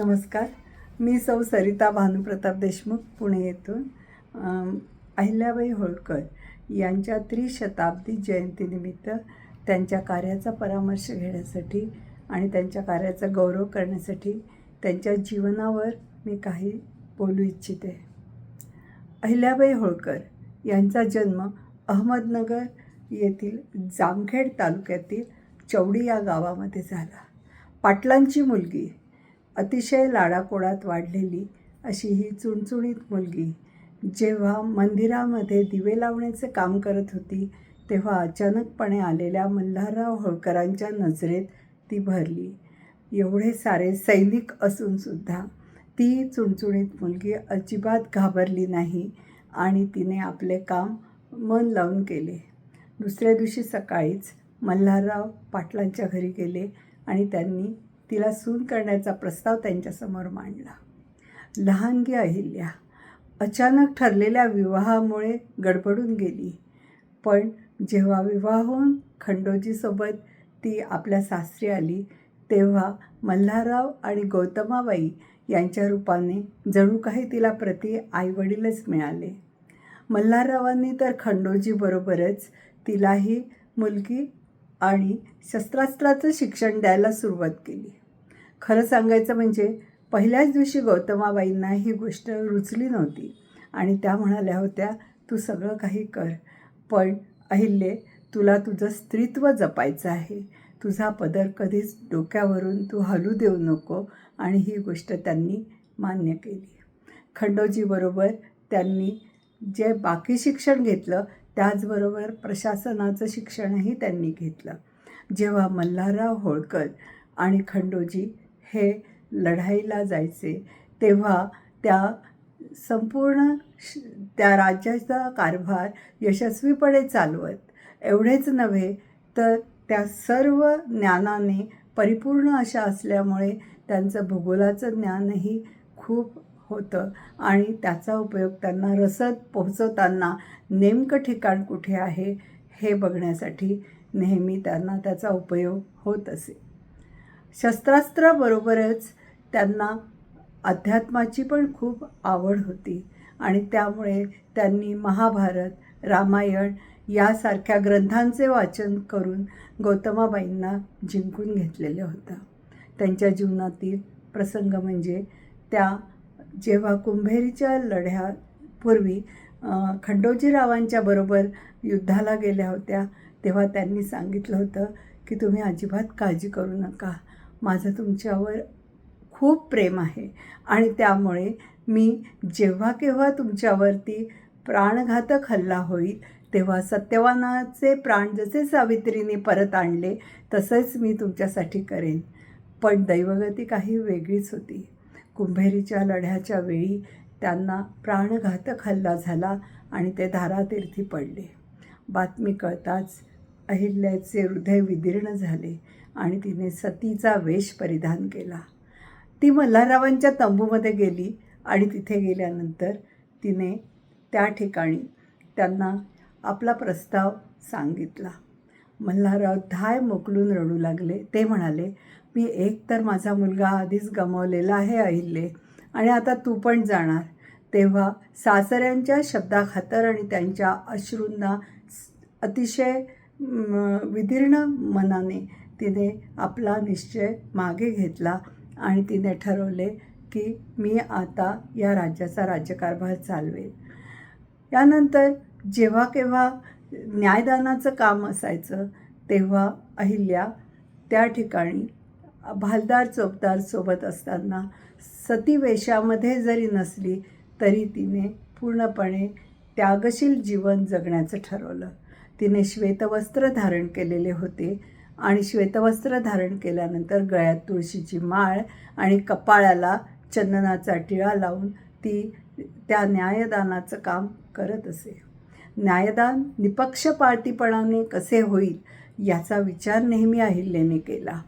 नमस्कार. मी सौ सरिता भानुप्रताप देशमुख पुणे येथून अहिल्याबाई होळकर यांच्या त्रिशताब्दी जयंतीनिमित्त त्यांच्या कार्याचा परामर्श घेण्यासाठी आणि त्यांच्या कार्याचा गौरव करण्यासाठी त्यांच्या जीवनावर मी काही बोलू इच्छिते. अहिल्याबाई होळकर यांचा जन्म अहमदनगर येथील जामखेड तालुक्यातील चौडी या गावामध्ये झाला. पाटलांची मुलगी अतिशय लाडाकोडात वाढलेली अशी ही चुणचुणीत मुलगी. जेव्हा मंदिरामध्ये दिवे लावण्याचे काम करत होती तेव्हा अचानकपणे आलेल्या मल्हारराव होळकरांच्या नजरेत ती भरली. एवढे सारे सैनिक असूनसुद्धा ती चुणचुणीत मुलगी अजिबात घाबरली नाही आणि तिने आपले काम मन लावून केले. दुसऱ्या दिवशी सकाळीच मल्हारराव पाटलांच्या घरी गेले आणि त्यांनी तिला सून करण्याचा प्रस्ताव त्यांच्यासमोर मांडला. लहानगी अहिल्या अचानक ठरलेल्या विवाहामुळे गडबडून गेली. पण जेव्हा विवाह होऊन खंडोजीसोबत ती आपल्या सासरी आली तेव्हा मल्हारराव आणि गौतमाबाई यांच्या रूपाने जणू काही तिला प्रति आईवडीलच मिळाले. मल्हाररावांनी तर खंडोजीबरोबरच तिलाही मुलगी आणि शस्त्रास्त्राचं शिक्षण द्यायला सुरुवात केली. खरं सांगायचं म्हणजे पहिल्याच दिवशी गौतमाबाईंना ही गोष्ट रुचली नव्हती. आणि त्या म्हणाल्या होत्या तू सगळं काही कर पण अहिल्ये तुला तुझं स्त्रीत्व जपायचं आहे. तुझा पदर कधीच डोक्यावरून तू हलू देऊ नको. आणि ही गोष्ट त्यांनी मान्य केली. खंडोजीबरोबर त्यांनी जे बाकी शिक्षण घेतलं त्याचबरोबर प्रशासनाचं शिक्षणही त्यांनी घेतलं. जेव्हा मल्हारराव होळकर आणि खंडोजी हे लढाईला जायचे तेव्हा त्या संपूर्ण श त्या राज्याचा कारभार यशस्वीपणे चालवत. एवढेच नव्हे तर त्या सर्व ज्ञानाने परिपूर्ण अशा असल्यामुळे त्यांचं भूगोलाचं ज्ञानही खूप होतं आणि त्याचा उपयोग त्यांना रसद पोहोचवताना नेमकं ठिकाण कुठे आहे हे बघण्यासाठी नेहमी त्यांना त्याचा उपयोग होत असे. शस्त्रास्त्राबरोबरच त्यांना अध्यात्माची पण खूप आवड होती. आणि त्यामुळे त्यांनी महाभारत रामायण यासारख्या ग्रंथांचे वाचन करून गौतमाबाईंना जिंकून घेतलेलं होतं. त्यांच्या जीवनातील प्रसंग म्हणजे त्या जेव्हा कुंभेरीच्या लढ्यापूर्वी खंडोजीरावांच्या बरोबर युद्धाला गेल्या होत्या तेव्हा त्यांनी सांगितलं होतं की तुम्ही अजिबात काळजी करू नका. माझं तुमच्यावर खूप प्रेम आहे. आणि त्यामुळे मी जेव्हा केव्हा तुमच्यावरती प्राणघातक हल्ला होईल तेव्हा सत्यवानाचे प्राण जसे सावित्रीने परत आणले तसेच मी तुमच्यासाठी करेन. पण दैवगती काही वेगळीच होती. कुंभेरीच्या लढ्याच्या वेळी त्यांना प्राणघातक हल्ला झाला आणि ते धारातीर्थी पडले. बातमी कळताच अहिल्याचे हृदय विदीर्ण झाले. आणि तिने सतीचा वेश परिधान केला. ती मल्हाररावांच्या तंबूमध्ये गेली आणि तिथे गेल्यानंतर तिने त्या ठिकाणी त्यांना आपला प्रस्ताव सांगितला. मल्हारराव धाय मोकलून रडू लागले. ते म्हणाले मी एक तर माझा मुलगा आधीच गमावलेला आहे अहिल्ये. आणि आता तू पण जाणार. तेव्हा सासऱ्यांच्या शब्दाखातर आणि त्यांच्या अश्रूंना अतिशय विदीर्ण मनाने तिने आपला निश्चय मागे घेतला आणि तिने ठरवले की मी आता या राज्याचा राज्यकारभार चालवेल. यानंतर जेव्हा केव्हा न्यायदानाचं काम असायचं तेव्हा अहिल्या त्या ठिकाणी भालदार चोपदार सोबत असताना सतीवेशामध्ये जरी नसली तरी तिने पूर्णपणे त्यागशील जीवन जगण्याचं ठरवलं. तिने श्वेतवस्त्र धारण केलेले होते. आणि श्वेतवस्त्र धारण केल्यानंतर गळ्यात तुळशीची माळ आणि कपाळाला चंदनाचा टिळा लावून ती त्या न्यायदानाचं काम करत असे. न्यायदान निपक्षपातीपणाने कसे होईल याचा विचार नेहमी अहिल्याने केला.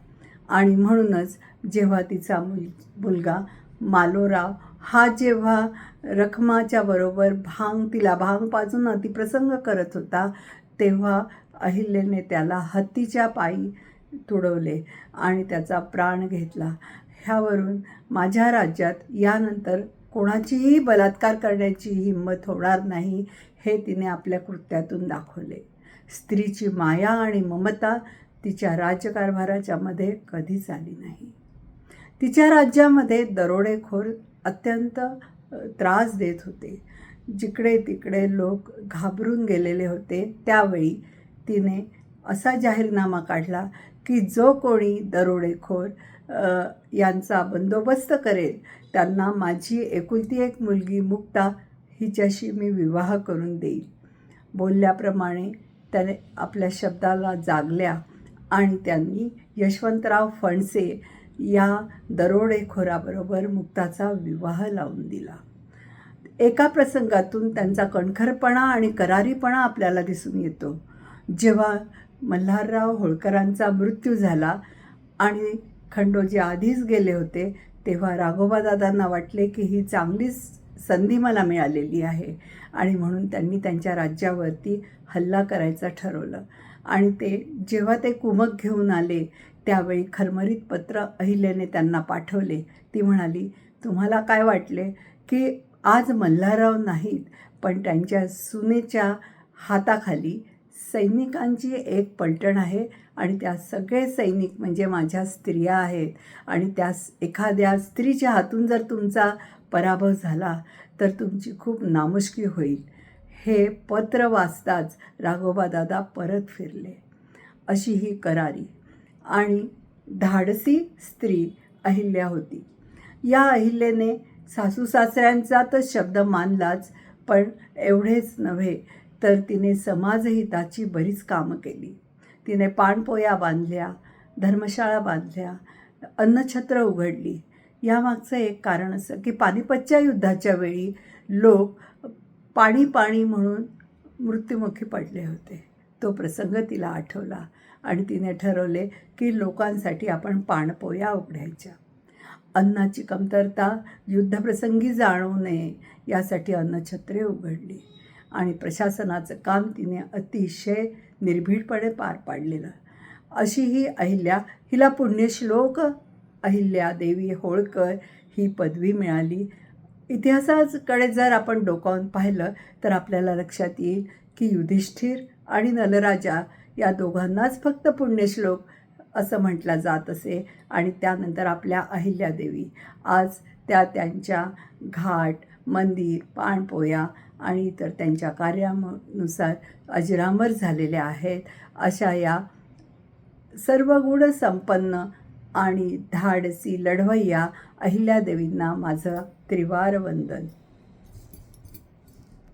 आणि म्हणूनच जेव्हा तिचा मुल मुलगा मालोराव हा जेव्हा रखमाच्या बरोबर भांग तिला भांग पाजून अतिप्रसंग करत होता तेव्हा अहिल्याने त्याला हत्तीच्या पायी तुडवले आणि त्याचा प्राण घेतला. ह्यावरून माझ्या राज्यात यानंतर कोणाचीही बलात्कार करण्याची हिंमत होणार नाही हे तिने आपल्या कृत्यातून दाखवले. स्त्रीची माया आणि ममता तिच्या राज्यकारभाराच्या मध्ये कधीच आली नाही. तिच्या राज्यामध्ये दरोडेखोर अत्यंत त्रास देत होते. जिकडे तिकडे लोक घाबरून गेलेले होते त्यावेळी तिने असा जाहीरनामा काढला की जो कोणी दरोडेखोर यांचा बंदोबस्त करेल त्यांना माझी एकुलती एक मुलगी मुक्ता हिच्याशी मी विवाह करून देईल. बोलल्याप्रमाणे त्याने आपल्या शब्दाला जागल्या आणि त्यांनी यशवंतराव फणसे या दरोडेखोराबरोबर मुक्ताचा विवाह लावून दिला. एका प्रसंगातून त्यांचा कणखरपणा आणि करारीपणा आपल्याला दिसून येतो. जेव्हा मल्हारराव होळकरांचा मृत्यू झाला आणि खंडोजी आधीच गेले होते तेव्हा राघोबादादांना वाटले की ही चांगलीच संधी मला मिळालेली आहे. आणि म्हणून त्यांनी त्यांच्या राज्यावरती हल्ला करायचा ठरवलं. आणि ते जेव्हा ते कुमक घेऊन आले त्यावेळी खरमरीत पत्र अहिल्याने त्यांना पाठवले. ती म्हणाली तुम्हाला काय वाटले की आज मल्हारराव नाहीत पण त्यांच्या सुनेच्या हाताखाली सैनिकांची एक पलटण आहे आणि त्या सगळे सैनिक म्हणजे माझ्या स्त्रिया आहेत. आणि त्या एखाद्या स्त्रीच्या हातून जर तुमचा पराभव झाला तर तुमची खूप नामुष्की होईल. हे पत्र वाचताच राघोबादादा परत फिरले. अशी ही करारी आणि धाडसी स्त्री अहिल्या होती. या अहिल्याने सासू सासऱ्यांचा तर शब्द मानलाच पण एवढेच नव्हे तर तिने समाजहिताची बरीच कामं केली. तिने पाणपोया बांधल्या धर्मशाळा बांधल्या अन्नछत्र उघडली. यामागचं एक कारण असं की पानिपतच्या युद्धाच्या वेळी लोक पाणी पाणी म्हणून मृत्युमुखी पडले होते. तो प्रसंग तिला आठवला आणि तिने ठरवले की लोकांसाठी आपण पाणपोया उघडायच्या. अन्नाची कमतरता युद्धप्रसंगी जाणवू नये यासाठी अन्नछत्रे उघडली. आणि प्रशासनाचं काम तिने अतिशय निर्भीडपणे पार पाडलेलं. अशी ही अहिल्या हिला पुण्यश्लोक अहिल्या देवी होळकर ही पदवी मिळाली. इतिहासाकडे जर आपण डोकावून पाहिलं तर आपल्याला लक्षात येईल की युधिष्ठिर आणि नलराजा या दोघांनाच फक्त पुण्यश्लोक असं म्हटलं जात असे आणि त्यानंतर आपल्या अहिल्यादेवी आज त्या त्यांच्या घाट मंदिर पाणपोया आणि इतर त्यांच्या कार्यानुसार अजरामर झालेल्या आहेत. अशा या सर्व गुण संपन्न आणि धाडसी लढवय्या अहिल्यादेवींना माझं त्रिवार वंदन